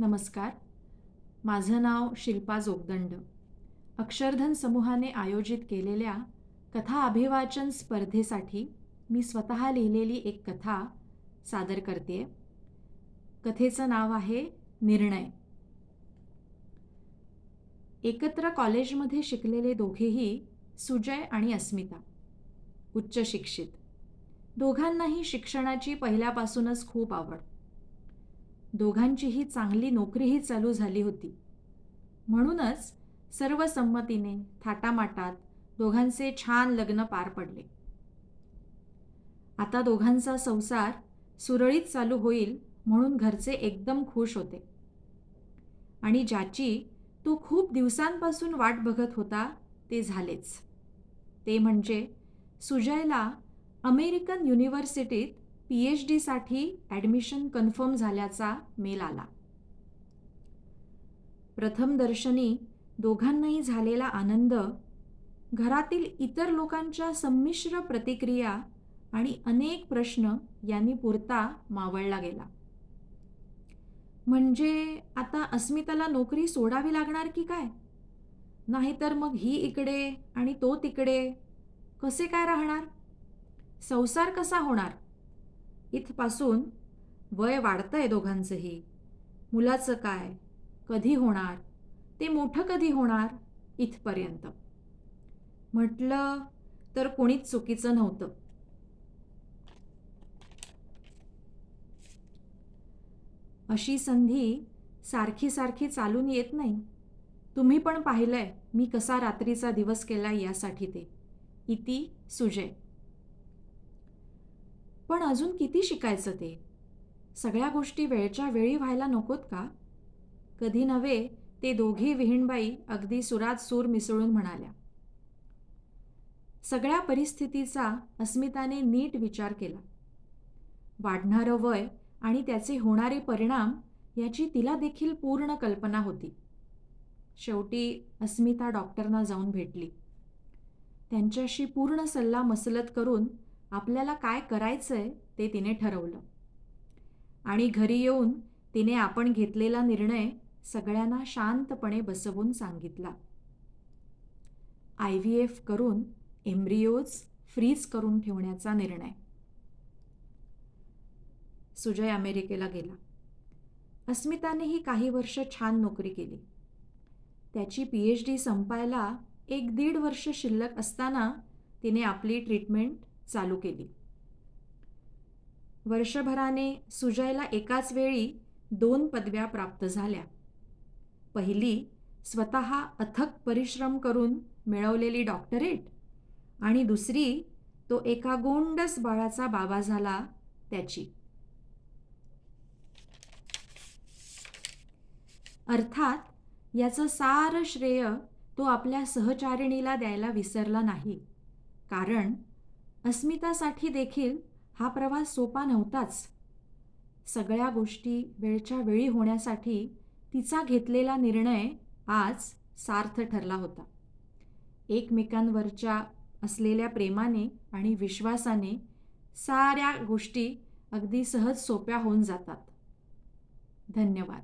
नमस्कार. माझं नाव शिल्पा जोगदंड. अक्षरधन समूहाने आयोजित केलेल्या कथा अभिवाचन स्पर्धेसाठी मी स्वतः लिहिलेली एक कथा सादर करते. कथेचं नाव आहे निर्णय. एकत्र कॉलेजमध्ये शिकलेले दोघेही सुजय आणि अस्मिता उच्च शिक्षित. दोघांनाही शिक्षणाची पहिल्यापासूनच खूप आवड. दोघांचीही चांगली नोकरीही चालू झाली होती. म्हणूनच सर्व संमतीने थाटामाटात दोघांचे छान लग्न पार पडले. आता दोघांचा संसार सुरळीत चालू होईल म्हणून घरचे एकदम खुश होते. आणि ज्याची तो खूप दिवसांपासून वाट बघत होता ते झालेच. ते म्हणजे सुजयला अमेरिकन युनिव्हर्सिटीत पी एच डीसाठी ॲडमिशन कन्फर्म झाल्याचा मेल आला. प्रथम दर्शनी दोघांनाही झालेला आनंद घरातील इतर लोकांच्या संमिश्र प्रतिक्रिया आणि अनेक प्रश्न यांनी पुरता मावळला गेला. म्हणजे आता अस्मिताला नोकरी सोडावी लागणार की काय? नाहीतर मग ही इकडे आणि तो तिकडे कसे काय राहणार? संसार कसा होणार? इथपासून वय वाढतंय दोघांचंही. मुलाचं काय? कधी होणार? ते मोठं कधी होणार? इथपर्यंत. म्हटलं तर कोणीच चुकीचं नव्हतं. अशी संधी सारखी सारखी चालून येत नाही. तुम्ही पण पाहिलंय मी कसा रात्रीचा दिवस केला यासाठी ते. इति सुजय. पण अजून किती शिकायचं ते? सगळ्या गोष्टी वेळच्या वेळी व्हायला नकोत का? कधी नव्हे ते दोघी विहीणबाई अगदी सुरात सूर मिसळून म्हणाल्या. सगळ्या परिस्थितीचा अस्मिताने नीट विचार केला. वाढणारं वय आणि त्याचे होणारे परिणाम याची तिला देखील पूर्ण कल्पना होती. शेवटी अस्मिता डॉक्टरना जाऊन भेटली. त्यांच्याशी पूर्ण सल्ला मसलत करून आपल्याला काय करायचंय ते तिने ठरवलं. आणि घरी येऊन तिने आपण घेतलेला निर्णय सगळ्यांना शांतपणे बसवून सांगितला. आय व्ही एफ करून एम्ब्रियोज फ्रीज करून ठेवण्याचा निर्णय. सुजय अमेरिकेला गेला. अस्मितानेही काही वर्ष छान नोकरी केली. त्याची पी एच डी संपायला एक दीड वर्ष शिल्लक असताना तिने आपली ट्रीटमेंट चालू केली. वर्षभराने सुजयला एकाच वेळी दोन पदव्या प्राप्त झाल्या. पहिली स्वतः अथक परिश्रम करून मिळवलेली डॉक्टरेट आणि दुसरी तो एका गोंडस बाळाचा बाबा झाला त्याची. अर्थात याचं सारं श्रेय तो आपल्या सहचारिणीला द्यायला विसरला नाही. कारण अस्मितासाठी देखील हा प्रवास सोपा नव्हताच. सगळ्या गोष्टी वेळच्या वेळी होण्यासाठी तिचा घेतलेला निर्णय आज सार्थ ठरला होता. एकमेकांवरच्या असलेल्या प्रेमाने आणि विश्वासाने साऱ्या गोष्टी अगदी सहज सोप्या होऊन जातात. धन्यवाद.